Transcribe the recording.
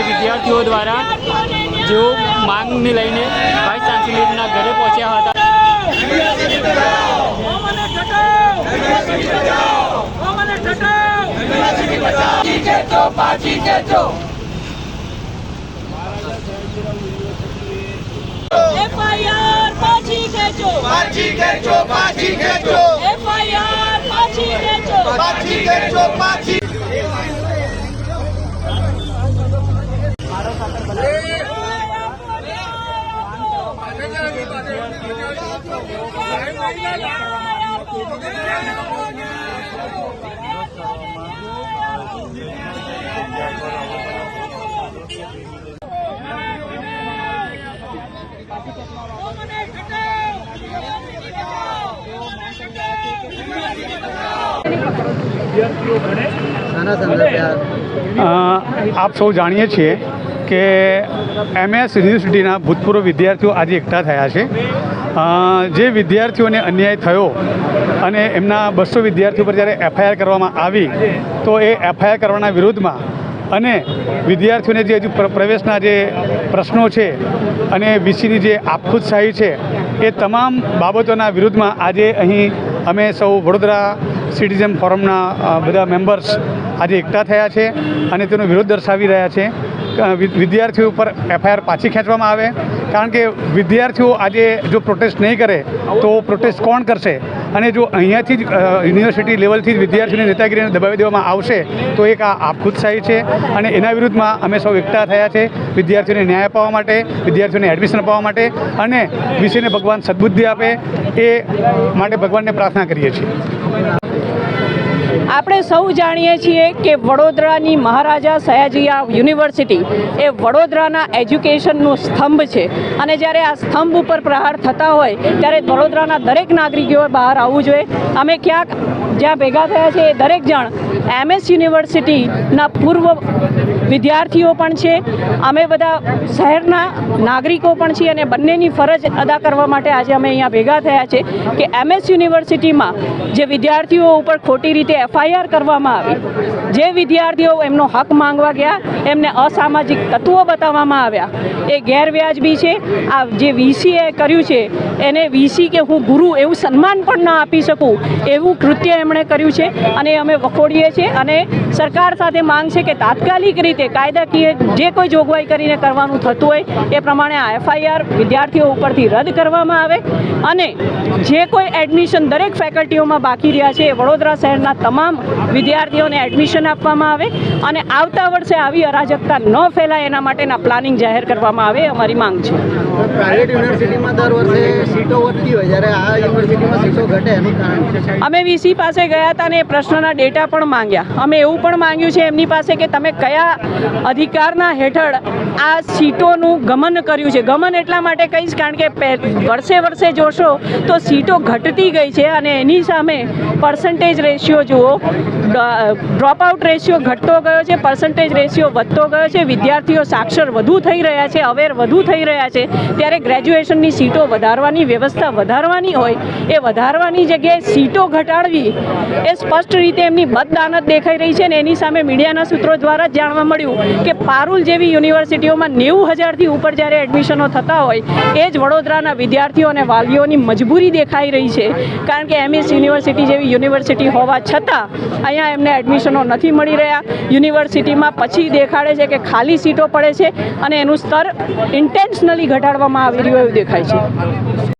જે વિદ્યાર્થીઓ દ્વારા જેઓ માંગને લઈને વાઇસ ચાન્સેલરના ઘરે પહોંચ્યા હતા. પાછી ખેંચો. પાછી ખેંચો પાછી ખેંચો એફઆઈઆર પાછી ખેંચો પાછી ખેંચો પાછી અ, આપ સૌ જાણીએ છીએ કે એમએસ યુનિવર્સિટીના ભૂતપૂર્વ વિદ્યાર્થીઓ આજે એકઠા થયા છે. જે વિદ્યાર્થીઓને અન્યાય થયો અને એમના બસો વિદ્યાર્થીઓ પર જ્યારે એફઆઈઆર કરવામાં આવી તો એ એફઆઈઆર કરવાના વિરોધમાં અને વિદ્યાર્થીઓને જે હજુ પ્રવેશના જે પ્રશ્નો છે અને વીસીની જે આપખુદશાહી છે એ તમામ બાબતોના વિરુદ્ધમાં આજે અહીં અમે સૌ વડોદરા સિટીઝન ફોરમના બધા મેમ્બર્સ આજે એકઠા થયા છે અને તેનો વિરોધ દર્શાવી રહ્યા છે. વિદ્યાર્થીઓ ઉપર એફઆઈઆર પાછી ખેંચવામાં આવે. કારણ કે વિદ્યાર્થીઓ આજે જો પ્રોટેસ્ટ નહીં કરે, તો પ્રોટેસ્ટ કોણ કરશે? અને જો અહીંયાથી જ યુનિવર્સિટી લેવલથી જ વિદ્યાર્થીઓની નેતાગીરીને દબાવી દેવામાં આવશે, તો એક આ આપખુદશાહી છે. અને એના વિરુદ્ધમાં અમે સૌ એકઠા થયા છે વિદ્યાર્થીઓને ન્યાય અપાવવા માટે, વિદ્યાર્થીઓને એડમિશન અપાવવા માટે અને વિષયને ભગવાન સદબુદ્ધિ આપે એ માટે ભગવાનને પ્રાર્થના કરીએ છીએ. આપણે સૌ જાણીએ છીએ કે વડોદરાની મહારાજા સયાજીયા યુનિવર્સિટી એ વડોદરાના એજ્યુકેશનનું સ્તંભ છે. અને જ્યારે આ સ્તંભ ઉપર પ્રહાર થતા હોય, ત્યારે વડોદરાના દરેક નાગરિકોએ બહાર આવવું જોઈએ. અમે ક્યાંક જ્યાં ભેગા થયા છે એ દરેક જણ એમએસ યુનિવર્સિટીના પૂર્વ વિદ્યાર્થીઓ પણ છે. અમે બધા શહેરના નાગરિકો પણ છીએ અને બંનેની ફરજ અદા કરવા માટે આજે અમે અહીંયા ભેગા થયા છે કે એમએસ યુનિવર્સિટીમાં જે વિદ્યાર્થીઓ ઉપર ખોટી રીતે એફઆઈઆર કરવામાં આવી, જે વિદ્યાર્થીઓ એમનો હક માંગવા ગયા, એમને અસામાજિક તત્વો બતાવવામાં આવ્યા, એ ગેરવ્યાજબી છે. આ જે વીસીએ કર્યું છે, એને વીસી કે હું ગુરુ એવું સન્માન પણ ન આપી શકું, એવું કૃત્ય એમણે કર્યું છે અને અમે વખોડીએ છીએ અને સરકાર સાથે માંગ છે કે તાત્કાલિક રીતે કાયદાકીય જે કોઈ જોગવાઈ કરીને કરવાનું થતું હોય એ પ્રમાણે આ એફઆઈઆર વિદ્યાર્થીઓ ઉપરથી રદ કરવામાં આવે અને જે કોઈ એડમિશન દરેક ફેકલ્ટીઓમાં બાકી રહ્યા છે એ વડોદરા શહેરના તમામ વિદ્યાર્થીઓને એડમિશન આપવામાં આવે અને આવતા વર્ષે આવી અરાજકતા ન ફેલાય એના માટેના પ્લાનિંગ જાહેર કરવામાં આવે અમારી માંગ છે પ્રાઇવેટ યુનિવર્સિટીમાં દર વર્ષે સીટો વધતી હોય જ્યારે આ યુનિવર્સિટીમાં સીટો ઘટે એનું કારણ છે? અમે વીસી પાસે ગયા હતા અને એ પ્રશ્નના ડેટા પણ માંગ્યા. અમે એવું પણ માંગ્યું છે એમની પાસે કે તમે કયા અધિકારના હેઠળ આ સીટોનું ગમન કર્યું છે. ગમન એટલા માટે કહીશ કારણ કે વર્ષે વર્ષે જોશો તો સીટો ઘટતી ગઈ છે અને એની સામે પર્સન્ટેજ રેશિયો જુઓ. ડ્રોપ આઉટ રેશિયો ઘટતો ગયો છે પર્સન્ટેજ રેશિયો વધતો ગયો છે, વિદ્યાર્થીઓ સાક્ષર વધુ થઈ રહ્યા છે અવેર વધુ થઈ રહ્યા છે. ત્યારે ગ્રેજ્યુએશનની સીટો વધારવાની વ્યવસ્થા વધારવાની હોય, એ વધારવાની જગ્યાએ સીટો ઘટાડવી એ સ્પષ્ટ રીતે એમની બદદાનત દેખાઈ રહી છે અને એની સામે મીડિયાના સૂત્રો દ્વારા જાણવા મળ્યું કે પારુલ જેવી યુનિવર્સિટીઓમાં નેવું હજારથી ઉપર જ્યારે એડમિશનો થતા હોય, એ જ વડોદરાના વિદ્યાર્થીઓ અને વાલીઓની મજબૂરી દેખાઈ રહી છે. કારણ કે એમએસ યુનિવર્સિટી જેવી યુનિવર્સિટી હોવા છતાં અહીંયા એમને એડમિશનો નથી મળી રહ્યા. યુનિવર્સિટીમાં પછી દેખાડે છે કે ખાલી સીટો પડે છે અને એનું સ્તર ઇન્ટેન્શનલી ઘટાડવામાં આવી રહ્યું એવું દેખાય છે.